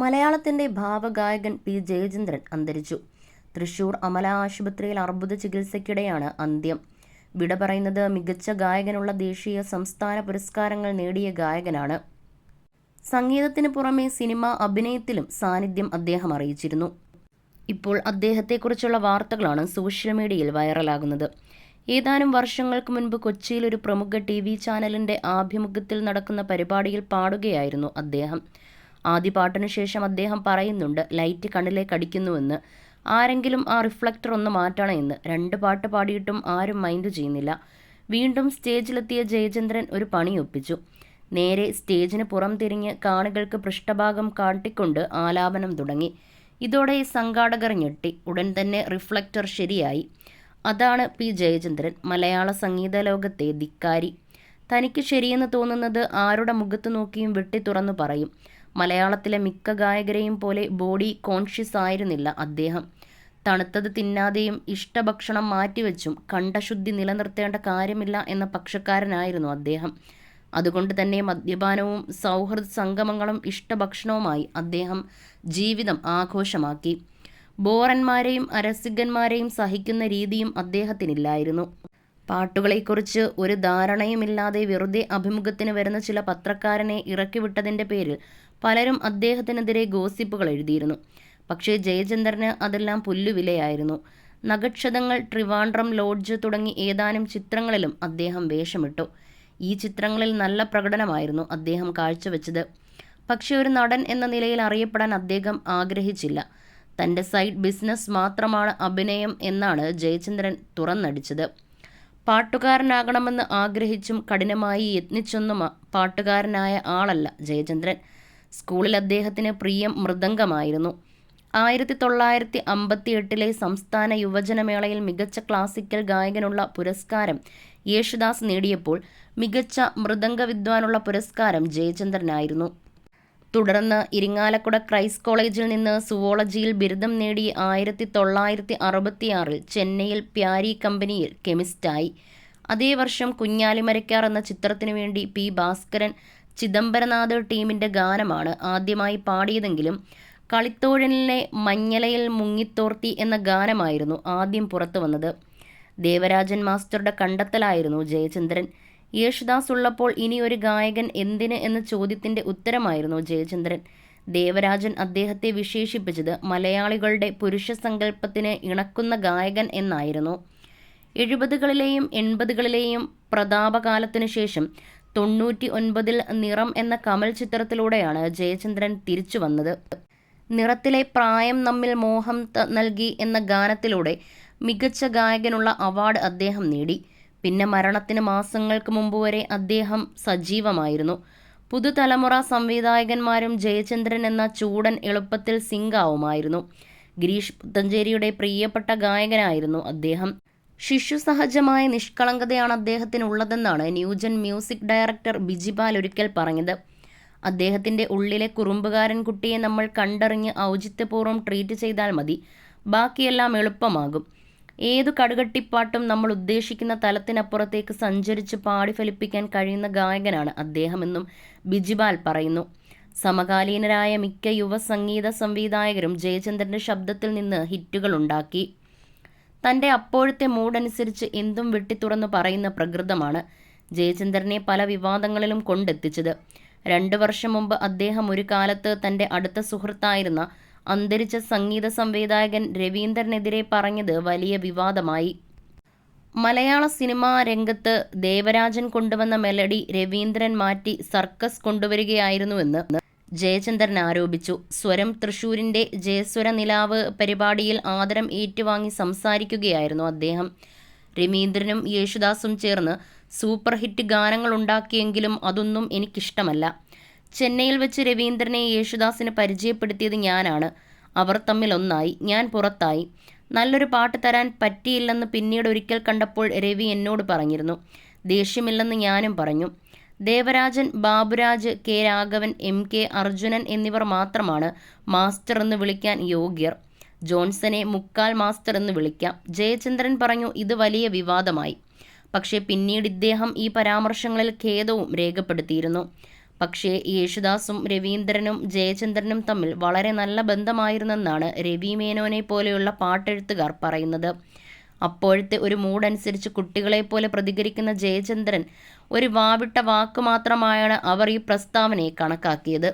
മലയാളത്തിന്റെ ഭാവഗായകൻ പി. ജയചന്ദ്രൻ അന്തരിച്ചു. തൃശൂർ അമല ആശുപത്രിയിൽ അർബുദ ചികിത്സയ്ക്കിടെയാണ് അന്ത്യം. വിട പറയുന്നത് മികച്ച ഗായകനുള്ള ദേശീയ സംസ്ഥാന പുരസ്കാരങ്ങൾ നേടിയ ഗായകനാണ്. സംഗീതത്തിന് പുറമെ സിനിമ അഭിനയത്തിലും സാന്നിധ്യം അദ്ദേഹം അറിയിച്ചിരുന്നു. ഇപ്പോൾ അദ്ദേഹത്തെക്കുറിച്ചുള്ള വാർത്തകളാണ് സോഷ്യൽ മീഡിയയിൽ വൈറലാകുന്നത്. ഏതാനും വർഷങ്ങൾക്ക് മുൻപ് കൊച്ചിയിൽ ഒരു പ്രമുഖ ടി വി ചാനലിന്റെ ആഭിമുഖ്യത്തിൽ നടക്കുന്ന പരിപാടിയിൽ പാടുകയായിരുന്നു അദ്ദേഹം. ആദ്യ പാട്ടിനു ശേഷം അദ്ദേഹം പറയുന്നുണ്ട് ലൈറ്റ് കണ്ണിലേക്ക് അടിക്കുന്നുവെന്ന്. ആരെങ്കിലും ആ റിഫ്ലക്ടർ ഒന്ന് മാറ്റണം എന്ന്. രണ്ട് പാട്ട് പാടിയിട്ടും ആരും മൈൻഡ് ചെയ്യുന്നില്ല. വീണ്ടും സ്റ്റേജിലെത്തിയ ജയചന്ദ്രൻ ഒരു പണി ഒപ്പിച്ചു. നേരെ സ്റ്റേജിന് പുറം തിരിഞ്ഞ് കാണികൾക്ക് പൃഷ്ഠഭാഗം കാട്ടിക്കൊണ്ട് ആലാപനം തുടങ്ങി. ഇതോടെ സംഘാടകർ ഞെട്ടി. ഉടൻ തന്നെ റിഫ്ലക്ടർ ശരിയായി. അതാണ് പി ജയചന്ദ്രൻ മലയാള സംഗീത ലോകത്തെ ധിക്കാരി. തനിക്ക് ശരിയെന്ന് തോന്നുന്നത് ആരുടെ മുഖത്ത് നോക്കിയും വെട്ടി തുറന്നു പറയും. മലയാളത്തിലെ മിക്ക ഗായകരെയും പോലെ ബോഡി കോൺഷ്യസ് ആയിരുന്നില്ല അദ്ദേഹം. തണുത്തത് തിന്നാതെയും ഇഷ്ടഭക്ഷണം മാറ്റിവെച്ചും കണ്ടശുദ്ധി നിലനിർത്തേണ്ട കാര്യമില്ല എന്ന പക്ഷക്കാരനായിരുന്നു അദ്ദേഹം. അതുകൊണ്ട് തന്നെ മദ്യപാനവും സൗഹൃദ സംഗമങ്ങളും ഇഷ്ടഭക്ഷണവുമായി അദ്ദേഹം ജീവിതം ആഘോഷമാക്കി. ബോറന്മാരെയും അരസികന്മാരെയും സഹിക്കുന്ന രീതിയും അദ്ദേഹത്തിനില്ലായിരുന്നു. പാട്ടുകളെക്കുറിച്ച് ഒരു ധാരണയുമില്ലാതെ വെറുതെ അഭിമുഖത്തിന് വരുന്ന ചില പത്രക്കാരനെ ഇറക്കിവിട്ടതിന്റെ പേരിൽ പലരും അദ്ദേഹത്തിനെതിരെ ഗോസിപ്പുകൾ എഴുതിയിരുന്നു. പക്ഷേ ജയചന്ദ്രന് അതെല്ലാം പുല്ലുവിലയായിരുന്നു. നഗക്ഷതങ്ങൾ ട്രിവാൻഡ്രം ലോഡ്ജ് തുടങ്ങി ഏതാനും ചിത്രങ്ങളിലും അദ്ദേഹം വേഷമിട്ടു. ഈ ചിത്രങ്ങളിൽ നല്ല പ്രകടനമായിരുന്നു അദ്ദേഹം കാഴ്ചവെച്ചത്. പക്ഷേ ഒരു നടൻ എന്ന നിലയിൽ അറിയപ്പെടാൻ അദ്ദേഹം ആഗ്രഹിച്ചില്ല. തന്റെ സൈഡ് ബിസിനസ് മാത്രമാണ് അഭിനയം എന്നാണ് ജയചന്ദ്രൻ തുറന്നടിച്ചത്. പാട്ടുകാരനാകണമെന്ന് ആഗ്രഹിച്ചും കഠിനമായി യത്നിച്ചൊന്നും പാട്ടുകാരനായ ആളല്ല ജയചന്ദ്രൻ. സ്കൂളിൽ അദ്ദേഹത്തിന് പ്രിയം മൃദംഗമായിരുന്നു. ആയിരത്തി തൊള്ളായിരത്തി അമ്പത്തി എട്ടിലെ സംസ്ഥാന യുവജനമേളയിൽ മികച്ച ക്ലാസിക്കൽ ഗായകനുള്ള പുരസ്കാരം യേശുദാസ് നേടിയപ്പോൾ മികച്ച മൃദംഗ വിദ്വാനുള്ള പുരസ്കാരം ജയചന്ദ്രനായിരുന്നു. തുടർന്ന് ഇരിങ്ങാലക്കുട ക്രൈസ്റ്റ് കോളേജിൽ നിന്ന് സുവോളജിയിൽ ബിരുദം നേടി ആയിരത്തി തൊള്ളായിരത്തി അറുപത്തിയാറിൽ ചെന്നൈയിൽ പ്യാരി കമ്പനിയിൽ കെമിസ്റ്റായി. അതേ വർഷം കുഞ്ഞാലിമരക്കാർ എന്ന ചിത്രത്തിനു വേണ്ടി പി ഭാസ്കരൻ ചിദംബരനാഥ് ടീമിന്റെ ഗാനമാണ് ആദ്യമായി പാടിയതെങ്കിലും കളിത്തോഴനിലെ മഞ്ഞലയിൽ മുങ്ങിത്തോർത്തി എന്ന ഗാനമായിരുന്നു ആദ്യം പുറത്തു വന്നത് ദേവരാജൻ മാസ്റ്ററുടെ കണ്ടെത്തലായിരുന്നു ജയചന്ദ്രൻ. യേശുദാസ് ഉള്ളപ്പോൾ ഇനി ഒരു ഗായകൻ എന്തിന് എന്ന ചോദ്യത്തിന്റെ ഉത്തരമായിരുന്നു ജയചന്ദ്രൻ. ദേവരാജൻ അദ്ദേഹത്തെ വിശേഷിപ്പിച്ചത് മലയാളികളുടെ പുരുഷ സങ്കല്പത്തിന് ഇണക്കുന്ന ഗായകൻ എന്നായിരുന്നു. എഴുപതുകളിലെയും എൺപതുകളിലെയും പ്രതാപകാലത്തിനു ശേഷം തൊണ്ണൂറ്റി ഒൻപതിൽ നിറം എന്ന കമൽ ചിത്രത്തിലൂടെയാണ് ജയചന്ദ്രൻ തിരിച്ചു വന്നത്. നിറത്തിലെ പ്രായം നമ്മിൽ മോഹം നൽകി എന്ന ഗാനത്തിലൂടെ മികച്ച ഗായകനുള്ള അവാർഡ് അദ്ദേഹം നേടി. പിന്നെ മരണത്തിന് മാസങ്ങൾക്ക് മുമ്പ് വരെ അദ്ദേഹം സജീവമായിരുന്നു. പുതുതലമുറ സംവിധായകന്മാരും ജയചന്ദ്രൻ എന്ന ചൂടൻ എളുപ്പത്തിൽ സിംഗാവുമായിരുന്നു. ഗിരീഷ് പുത്തഞ്ചേരിയുടെ പ്രിയപ്പെട്ട ഗായകനായിരുന്നു അദ്ദേഹം. ശിശുസഹജമായ നിഷ്കളങ്കതയാണ് അദ്ദേഹത്തിനുള്ളതെന്നാണ് new gen music director Bijipal ഒരിക്കൽ പറഞ്ഞത്. അദ്ദേഹത്തിന്റെ ഉള്ളിലെ കുറുമ്പുകാരൻ കുട്ടിയെ നമ്മൾ കണ്ടറിഞ്ഞ് ഔചിത്യപൂർവം ട്രീറ്റ് ചെയ്താൽ മതി. ബാക്കിയെല്ലാം എളുപ്പമാകും. ഏതു കടുകട്ടിപ്പാട്ടും നമ്മൾ ഉദ്ദേശിക്കുന്ന തലത്തിനപ്പുറത്തേക്ക് സഞ്ചരിച്ച് പാടി ഫലിപ്പിക്കാൻ കഴിയുന്ന ഗായകനാണ് അദ്ദേഹമെന്നും ബിജിപാൽ പറയുന്നു. സമകാലീനരായ മിക്ക യുവ സംഗീത സംവിധായകരും ജയചന്ദ്രന്റെ ശബ്ദത്തിൽ നിന്ന് ഹിറ്റുകൾ ഉണ്ടാക്കി. തന്റെ അപ്പോഴത്തെ മൂഡനുസരിച്ച് എന്തും വെട്ടിത്തുറന്ന് പറയുന്ന പ്രകൃതമാണ് ജയചന്ദ്രനെ പല വിവാദങ്ങളിലും കൊണ്ടെത്തിച്ചത്. രണ്ട് വർഷം മുമ്പ് അദ്ദേഹം ഒരു കാലത്ത് തന്റെ അടുത്ത സുഹൃത്തായിരുന്ന അന്തരിച്ച സംഗീത സംവിധായകൻ രവീന്ദ്രനെതിരെ പറഞ്ഞത് വലിയ വിവാദമായി. മലയാള സിനിമാ രംഗത്ത് ദേവരാജൻ കൊണ്ടുവന്ന മെലഡി രവീന്ദ്രൻ മാറ്റി സർക്കസ് കൊണ്ടുവരികയായിരുന്നുവെന്ന് ജയചന്ദ്രൻ ആരോപിച്ചു. സ്വരം തൃശൂരിന്റെ ജയസ്വര നിലാവ് പരിപാടിയിൽ ആദരം ഏറ്റുവാങ്ങി സംസാരിക്കുകയായിരുന്നു അദ്ദേഹം. രവീന്ദ്രനും യേശുദാസും ചേർന്ന് സൂപ്പർ ഹിറ്റ് ഗാനങ്ങൾ ഉണ്ടാക്കിയെങ്കിലും അതൊന്നും എനിക്കിഷ്ടമല്ല. ചെന്നൈയിൽ വെച്ച് രവീന്ദ്രനെ യേശുദാസിന് പരിചയപ്പെടുത്തിയത് ഞാനാണ്. അവർ തമ്മിൽ ഒന്നായി. ഞാൻ പുറത്തായി. നല്ലൊരു പാട്ട് തരാൻ പറ്റിയില്ലെന്ന് പിന്നീട് ഒരിക്കൽ കണ്ടപ്പോൾ രവി എന്നോട് പറഞ്ഞിരുന്നു. ദേഷ്യമില്ലെന്ന് ഞാനും പറഞ്ഞു. Devarajan Baburaj K Raghavan M K Arjunan എന്നിവർ മാത്രമാണ് മാസ്റ്റർ എന്ന് വിളിക്കാൻ യോഗ്യർ. ജോൺസനെ മുക്കാൽ മാസ്റ്റർ എന്ന് വിളിക്കാം. ജയചന്ദ്രൻ പറഞ്ഞു ഇത് വലിയ വിവാദമായി. പക്ഷേ പിന്നീട് ഇദ്ദേഹം ഈ പരാമർശങ്ങളിൽ ഖേദവും രേഖപ്പെടുത്തിയിരുന്നു. പക്ഷേ യേശുദാസും രവീന്ദ്രനും ജയചന്ദ്രനും തമ്മിൽ വളരെ നല്ല ബന്ധമായിരുന്നെന്നാണ് രവി മേനോനെ പോലെയുള്ള പാട്ടെഴുത്തുകാർ പറയുന്നത്. അപ്പോഴത്തെ ഒരു മൂഡനുസരിച്ച് കുട്ടികളെപ്പോലെ പ്രതികരിക്കുന്ന ജയചന്ദ്രൻ ഒരു വാവിട്ട വാക്ക് മാത്രമായാണ് അവർ ഈ പ്രസ്താവനയെ കണക്കാക്കിയത്.